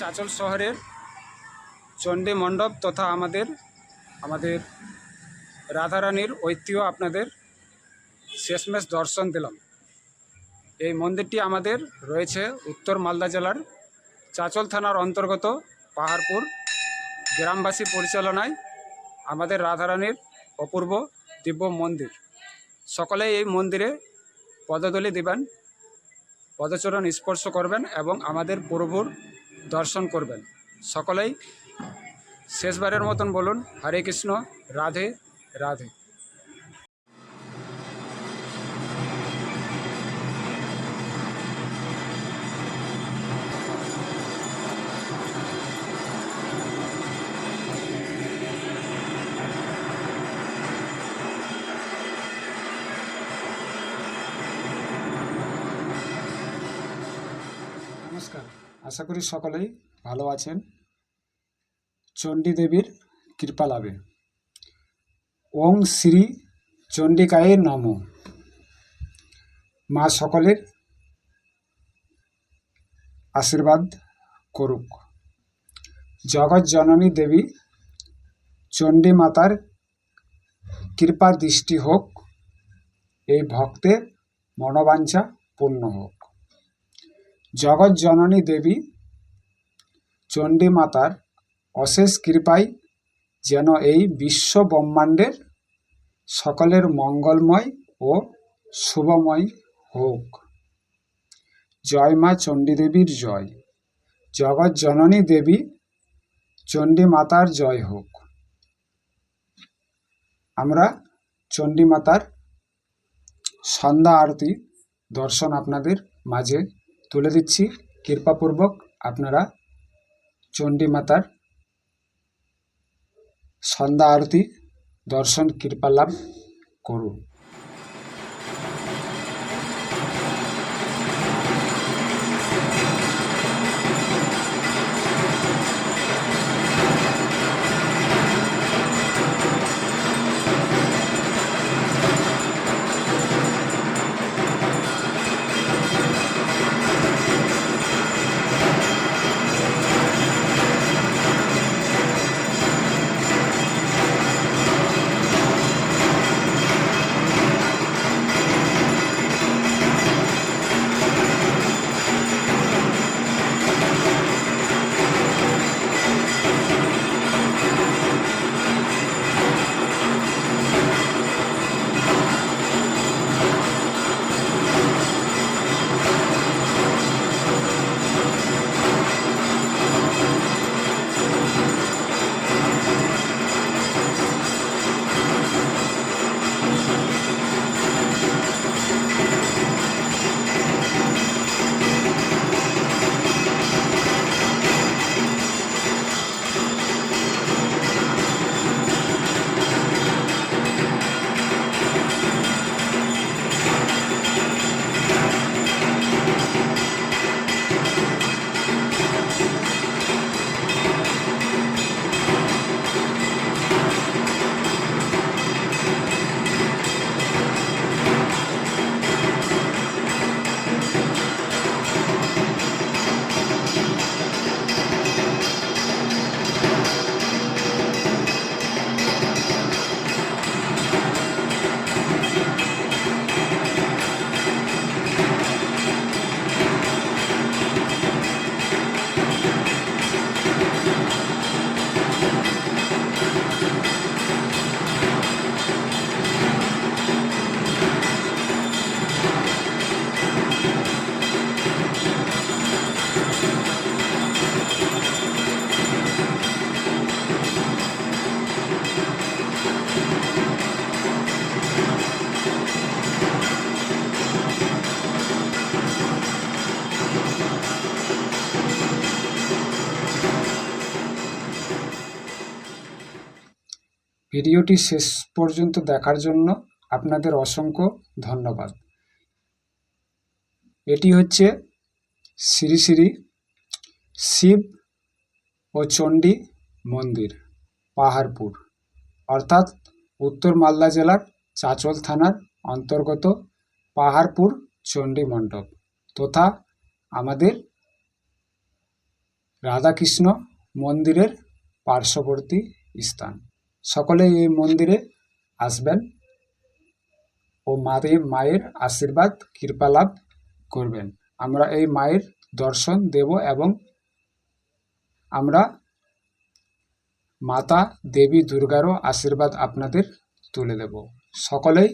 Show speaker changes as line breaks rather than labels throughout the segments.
চাঁচল শহরের চণ্ডী মণ্ডপ তথা আমাদের আমাদের রাধারানীর ঐতিহ্য আপনাদের শেষমেশ দর্শন দিলাম। এই মন্দিরটি আমাদের রয়েছে উত্তর মালদা জেলার চাঁচল থানার অন্তর্গত পাহাড়পুর গ্রামবাসী পরিচালনায় আমাদের রাধারানীর অপূর্ব দিব্য মন্দির। সকলে এই মন্দিরে পদদলি দিবেন, পদচরণ স্পর্শ করবেন এবং আমাদের প্রভুর দর্শন করবেন। সকলেই শেষবারের মতন বলুন হরে কৃষ্ণ রাধে রাধে। নমস্কার। আশা করি সকলেই ভালো আছেন। চণ্ডী দেবীর কৃপা লাভে। ওং শ্রী চণ্ডিকায়ে নম। মা সকলের আশীর্বাদ করুক। জগৎ জননী দেবী চণ্ডী মাতার কৃপা দৃষ্টি হোক, এই ভক্তের মনোবাঞ্ছা পূর্ণ হোক। জগৎ জননী দেবী চণ্ডী মাতার অশেষ কৃপায় যেন এই বিশ্ব ব্রহ্মাণ্ডের সকলের মঙ্গলময় ও শুভময় হোক। জয় মা চণ্ডী দেবীর জয়। জগৎ জননী দেবী চণ্ডী মাতার জয় হোক। আমরা চণ্ডী মাতার সন্ধ্যা আরতি দর্শন আপনাদের মাঝে তুলে দিচ্ছি। কৃপাপূর্বক আপনারা চণ্ডী মাতার সন্ধ্যা আরতি দর্শন কৃপা লাভ করুন। ভিডিওটি শেষ পর্যন্ত দেখার জন্য আপনাদের অসংখ্য ধন্যবাদ। এটি হচ্ছে শ্রী শ্রী শিব ও চণ্ডী মন্দির, পাহাড়পুর, অর্থাৎ উত্তর মালদা জেলার চাঁচল থানার অন্তর্গত পাহাড়পুর চণ্ডী মণ্ডপ তথা আমাদের রাধাকৃষ্ণ মন্দিরের পার্শ্ববর্তী স্থান। সকলে এই মন্দিরে আসবেন ও মায়ের মায়ের আশীর্বাদ, কৃপা লাভ করবেন। আমরা এই মায়ের দর্শন দেব এবং আমরা মাতা, দেবী, দুর্গারও আশীর্বাদ আপনাদের তুলে দেব। সকলেই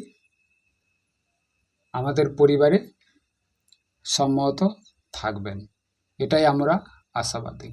আমাদের পরিবারে সম্মত থাকবেন। এটাই আমরা আশাবাদী।